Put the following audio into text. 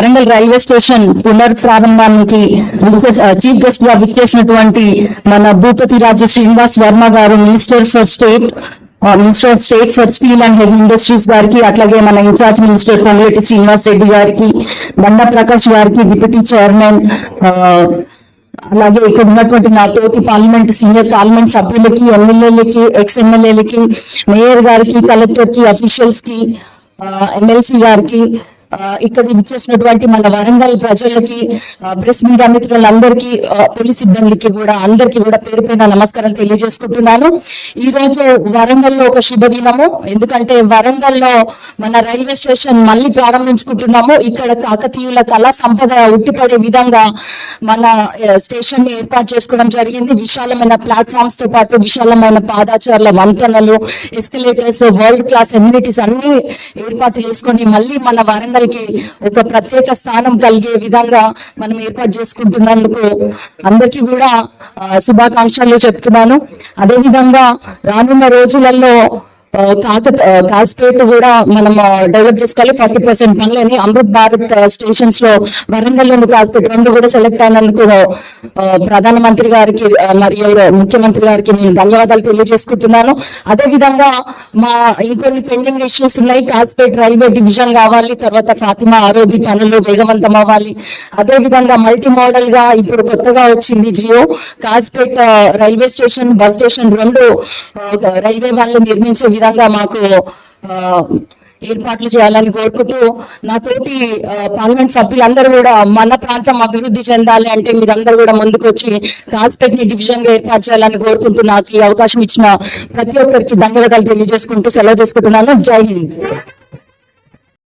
Warangal railway station పునర్ప్రారంభానికి ప్రారంభానికి chief గెస్ట్గా విచ్చేసినటువంటి మన భూపతి రాజు శ్రీనివాస్ వర్మ గారు minister for state minister of state for steel and heavy industries గారికి అట్లాగే మన ఇన్ఛార్జ్ మినిస్టర్ పొంగులేటి శ్రీనివాస్ రెడ్డి గారికి బండా ప్రకాష్ గారికి డిప్యూటీ చైర్మన్ uh, అలాగే ఇక్కడ ఉన్నటువంటి నా తోటి పార్లమెంట్ సీనియర్ పార్లమెంట్ సభ్యులకి ఎమ్మెల్యేలకి ఎక్స్ ఎమ్మెల్యేలకి మేయర్ గారికి కలెక్టర్కి అఫీషియల్స్కి ఎమ్మెల్సీ గారికి ఇక్కడ ఇచ్చేసినటువంటి మన వరంగల్ ప్రజలకి ప్రెస్ మీడియా మిత్రులందరికీ పోలీస్ సిబ్బందికి కూడా అందరికీ కూడా పేరు పైన నమస్కారాలు తెలియజేసుకుంటున్నాను. ఈ రోజు వరంగల్లో ఒక శుభదినము. ఎందుకంటే వరంగల్లో మన రైల్వే స్టేషన్ మళ్ళీ ప్రారంభించుకుంటున్నాము. ఇక్కడ కాకతీయుల కళా సంపద ఉట్టిపడే విధంగా మన స్టేషన్ని ఏర్పాటు చేసుకోవడం జరిగింది. విశాలమైన ప్లాట్ఫామ్స్తో పాటు విశాలమైన పాదాచారుల వంతెనలు ఎస్కలేటర్స్ వరల్డ్ క్లాస్ ఎమ్యూనిటీస్ అన్ని ఏర్పాటు చేసుకొని మళ్ళీ మన వరంగల్ కి ఒక ప్రత్యేక స్థానం కలిగే విధంగా మనం ఏర్పాటు చేసుకుంటున్నందుకు అందరికీ కూడా శుభాకాంక్షలు చెప్తున్నాను. అదే విధంగా రానున్న రోజులలో కాక కాస్పేట్ కూడా మనం డెవలప్ చేసుకోవాలి. ఫార్టీ పర్సెంట్ పనులని అమృత్ భారత్ స్టేషన్స్లో వరంగల్ నుండి కాస్పేట్ రెండు కూడా సెలెక్ట్ అయినందుకు ప్రధానమంత్రి గారికి మరియు ముఖ్యమంత్రి గారికి నేను ధన్యవాదాలు తెలియజేసుకుంటున్నాను. అదే విధంగా మా ఇంకొన్ని పెండింగ్ ఇష్యూస్ ఉన్నాయి. కాస్పేట్ రైల్వే డివిజన్ కావాలి తర్వాత ఫాతిమా ఆరోగ్య పనులు వేగవంతం అవ్వాలి. అదే విధంగా మల్టీ మోడల్గా ఇప్పుడు కొత్తగా వచ్చింది Jio. Kasipet railway station bus station రెండు రైల్వే వాళ్ళు నిర్మించే విధంగా మాకు ఏర్పాట్లు చేయాలని కోరుకుంటూ నాతోటి ఆ, పార్లమెంట్ సభ్యులందరూ కూడా మన ప్రాంతం అభివృద్ధి చెందాలి అంటే మీరందరూ కూడా ముందుకు వచ్చి కాస్పేట్ని డివిజన్గా ఏర్పాటు చేయాలని కోరుకుంటూ నాకు ఈ అవకాశం ఇచ్చిన ప్రతి ఒక్కరికి ధన్యవాదాలు తెలియజేసుకుంటూ సెలవు చేసుకుంటున్నాను. జై హింద్.